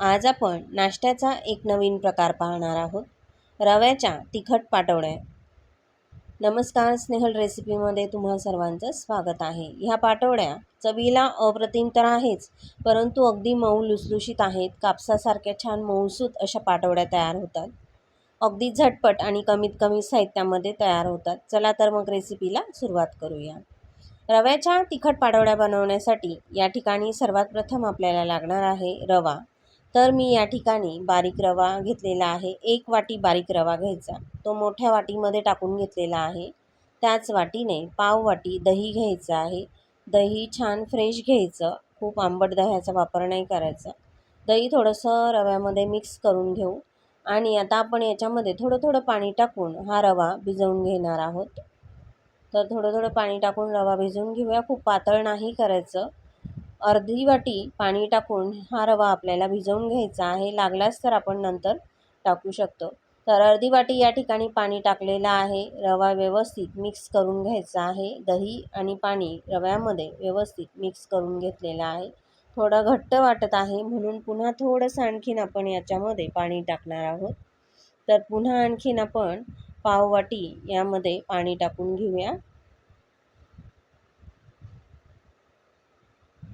आज आपण नाश्त्याचा एक नवीन प्रकार पाहणार आहोत. रव्याच्या तिखट पाटवड्या. नमस्कार स्नेहल रेसिपीमध्ये तुम्हा सर्वांचं स्वागत आहे. ह्या पाटवड्या चवीला अप्रतिम तर आहेच परंतु अगदी मऊ लुसलुशीत आहेत. कापसासारख्या छान मऊसूत अशा पाटवड्या तयार होतात. अगदी झटपट आणि कमीत कमी साहित्यामध्ये तयार होतात. चला तर मग रेसिपीला सुरुवात करूया. रव्याच्या तिखट पाटवड्या बनवण्यासाठी या ठिकाणी सर्वात प्रथम आपल्याला लागणार आहे रवा. तर मी या ठिकाणी बारीक रवा घेतलेला आहे. एक वाटी बारीक रवा घ्यायचा. तो मोठ्या वाटीमध्ये टाकून घेतलेला आहे. त्याच वाटीने पाव वाटी दही घ्यायचं आहे. दही छान फ्रेश घ्यायचं. खूप आंबट दह्याचा वापर नाही करायचा. दही थोडंसं रव्यामध्ये मिक्स करून घेऊ. आणि आता आपण याच्यामध्ये थोडं थोडं पाणी टाकून हा रवा भिजवून घेणार आहोत. तर थोडं थोडं पाणी टाकून रवा भिजवून घेऊया. खूप पातळ नाही करायचं. अर्धी वाटी पाणी टाकून हा रवा आपल्याला भिजवून घ्यायचा आहे. लागलाच तर आपण नंतर टाकू शकतो. तर अर्धी वाटी या ठिकाणी पाणी टाकलेलं आहे. रवा व्यवस्थित मिक्स करून घ्यायचा आहे. दही आणि पाणी रव्यामध्ये व्यवस्थित मिक्स करून घेतलेलं आहे. थोडं घट्ट वाटत आहे. म्हणून पुन्हा थोडंसं आणखीन आपण याच्यामध्ये पाणी टाकणार आहोत. तर पुन्हा आणखीन आपण पाववाटी यामध्ये पाणी टाकून घेऊया.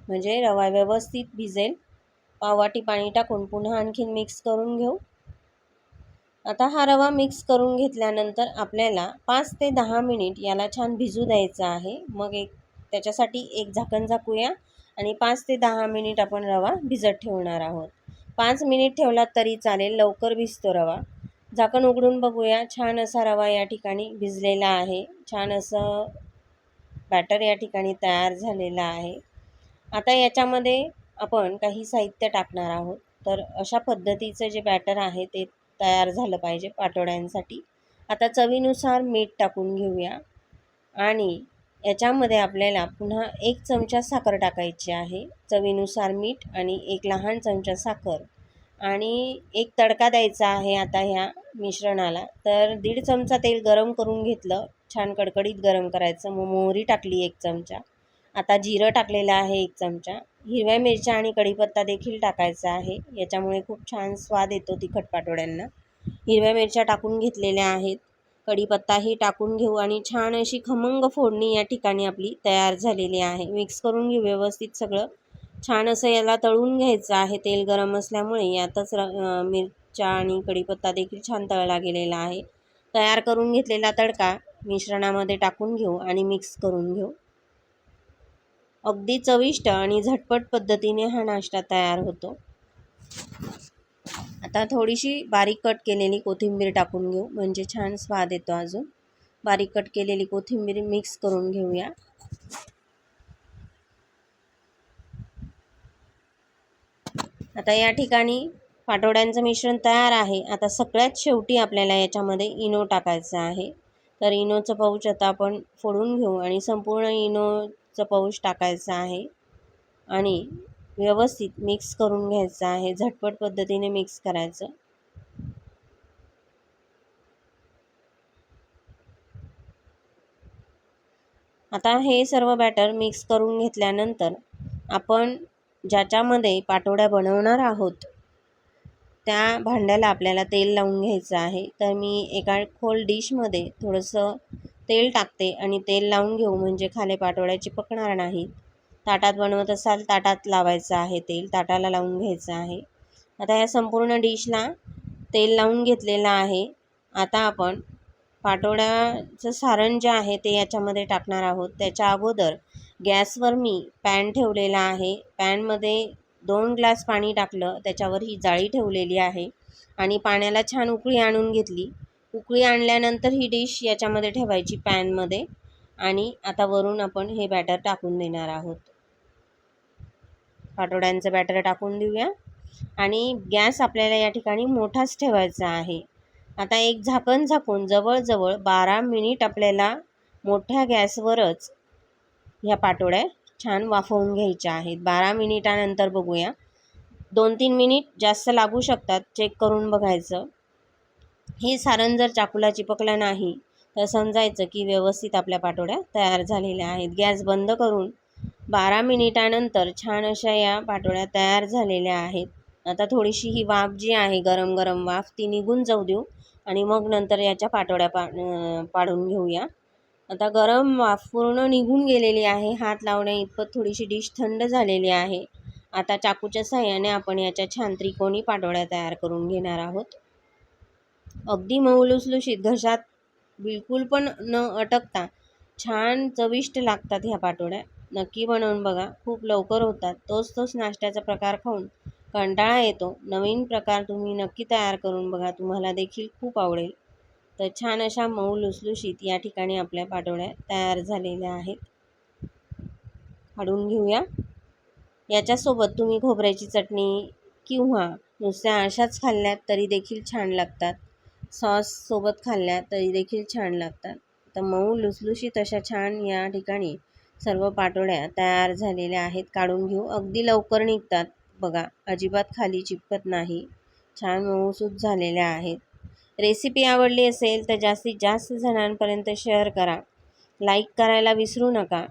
म्हणजे रवा व्यवस्थित भिजेल. पाववाटी पाणी टाकून पुन्हा आणखीन मिक्स करून घेऊ. आता हा रवा मिक्स करून घेतल्यानंतर आपल्याला पाच ते दहा मिनिट याला छान भिजू द्यायचं आहे. मग एक त्याच्यासाठी एक झाकण झाकूया आणि पाच ते दहा मिनिट आपण रवा भिजत ठेवणार आहोत. पाच मिनिट ठेवलात तरी चालेल लवकर भिजतो रवा. झाकण उघडून बघूया. छान असा रवा या ठिकाणी भिजलेला आहे. छान असं बॅटर या ठिकाणी तयार झालेला आहे. आता याच्यामध्ये आपण काही साहित्य टाकणार आहोत. तर अशा पद्धतीचं जे बॅटर आहे ते तयार झालं पाहिजे पाटोड्यांसाठी आता चवीनुसार मीठ टाकून घेऊया. आणि याच्यामध्ये आपल्याला पुन्हा एक चमचा साखर टाकायची आहे. चवीनुसार मीठ आणि एक लहान चमचा साखर. आणि एक तडका द्यायचा आहे आता ह्या मिश्रणाला. तर दीड चमचा तेल गरम करून घेतलं. छान कडकडीत गरम करायचं. मग मोहरी टाकली एक चमचा. आता जिरं टाकलेलं आहे एक चमचा. हिरव्या मिरच्या आणि कढीपत्ता देखील टाकायचा आहे. याच्यामुळे खूप छान स्वाद येतो तिखट पाटोड्यांना हिरव्या मिरच्या टाकून घेतलेल्या आहेत. कढीपत्ताही टाकून घेऊ आणि छान अशी खमंग फोडणी या ठिकाणी आपली तयार झालेली आहे. मिक्स करून घेऊ व्यवस्थित सगळं. छान असं याला तळून घ्यायचं आहे. तेल गरम असल्यामुळे यातच र मिरच्या आणि कढीपत्ता देखील छान तळला गेलेला आहे. तयार करून घेतलेला तडका मिश्रणामध्ये टाकून घेऊ आणि मिक्स करून घेऊ. अगदी चविष्ट आणि झटपट पद्धतीने हा नाश्ता तयार होतो. आता थोडीशी बारीक कट केलेली कोथिंबीर टाकून घेऊ. म्हणजे छान स्वाद येतो अजून. बारीक कट केलेली कोथिंबीर मिक्स करून घेऊया. आता या ठिकाणी पाटोड्यांचं मिश्रण तयार आहे. आता सगळ्यात शेवटी आपल्याला याच्यामध्ये इनो टाकायचं आहे. तर इनोचं पाऊच आता आपण फोडून घेऊ आणि संपूर्ण इनो चं पाऊच टाकायचा आहे. आणि व्यवस्थित मिक्स करून घ्यायचं आहे. झटपट पद्धतीने मिक्स करायचं. आता हे सर्व बॅटर मिक्स करून घेतल्यानंतर आपण ज्याच्यामध्ये पाटोड्या बनवणार आहोत त्या भांड्याला आपल्याला तेल लावून घ्यायचं आहे. तर मी एका खोल डिशमध्ये थोडंसं तेल टाकते आणि तेल लावून घेऊ म्हणजे खाले पाटोळ्याची पकणार नाही. ताटात बनवत असाल ताटात लावायचं आहे तेल. ताटाला लावून घ्यायचं आहे. आता या संपूर्ण डिशला तेल लावून घेतलेलं आहे. आता आपण पाटोळ्याचं सारण जे आहे ते याच्यामध्ये टाकणार आहोत. त्याच्या अगोदर गॅसवर मी पॅन ठेवलेला आहे. पॅनमध्ये दोन ग्लास पाणी टाकलं. त्याच्यावर ही जाळी ठेवलेली आहे. आणि पाण्याला छान उकळी आणून घेतली. उकळी आणल्यानंतर ही डिश याच्यामध्ये ठेवायची पॅनमध्ये. आणि आता वरून आपण हे बॅटर टाकून देणार आहोत. पाटोड्यांचं बॅटर टाकून देऊया. आणि गॅस आपल्याला या ठिकाणी मोठाच ठेवायचा आहे. आता एक झाकण झाकून जवळजवळ बारा मिनिट आपल्याला मोठ्या गॅसवरच ह्या पाटोड्या छान वाफवून घ्यायच्या आहेत. बारा मिनिटानंतर बघूया. दोन तीन मिनिट जास्त लागू शकतात. चेक करून बघायचं. हे सारण जर चाकूला चिपकलं नाही तर समजायचं की व्यवस्थित आपल्या पाटोळ्या तयार झालेल्या आहेत. गॅस बंद करून बारा मिनिटानंतर छान अशा या पाटोळ्या तयार झालेल्या आहेत. आता थोडीशी ही वाफ जी आहे गरम गरम वाफ ती निघून जाऊ देऊ आणि मग नंतर याच्या पाटोळ्या पा पाडून घेऊया. आता गरम वाफ पूर्ण निघून गेलेली आहे. हात लावण्या इतपत थोडीशी डिश थंड झालेली आहे. आता चाकूच्या साह्याने आपण याच्या छान त्रिकोणी पाटोळ्या तयार करून घेणार आहोत. अगदी मऊलुसलुशीत घशात बिलकुल पण न अटकता छान चविष्ट लागतात ह्या पाटोळ्या. नक्की बनवून बघा खूप लवकर होतात. तोच तोच नाश्त्याचा प्रकार खाऊन कंटाळा येतो. नवीन प्रकार तुम्ही नक्की तयार करून बघा तुम्हाला देखील खूप आवडेल. तर छान अशा मऊ लुसलुशीत या ठिकाणी आपल्या पाटोळ्या तयार झालेल्या आहेत. काढून घेऊया. याच्यासोबत तुम्ही खोबऱ्याची चटणी किंवा नुसत्या अशाच खाल्ल्यात तरी देखील छान लागतात. सॉससोबत खाल्ल्या तरी देखील छान लागतात. तर मऊ लुसलुशीत अशा छान या ठिकाणी सर्व पाटोळ्या तयार झालेल्या आहेत. काढून घेऊ. अगदी लवकर निघतात. बघा अजिबात खाली चिपकत नाही. छान मऊसूत झालेल्या आहेत. रेसिपी आवडली असेल तर जास्तीत जास्त जणांपर्यंत शेअर करा. लाईक करायला विसरू नका.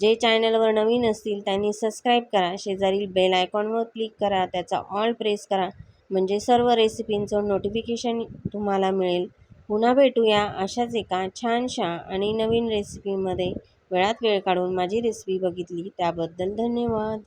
जे चॅनलवर नवीन असतील त्यांनी सबस्क्राईब करा. शेजारील बेल आयकॉनवर क्लिक करा. त्याचा ऑल प्रेस करा. म्हणजे सर्व रेसिपींचं नोटिफिकेशन तुम्हाला मिळेल. पुन्हा भेटूया अशाच एका छानशा आणि नवीन रेसिपीमध्ये वेळात वेळ काढून माझी रेसिपी बघितली. त्याबद्दल धन्यवाद.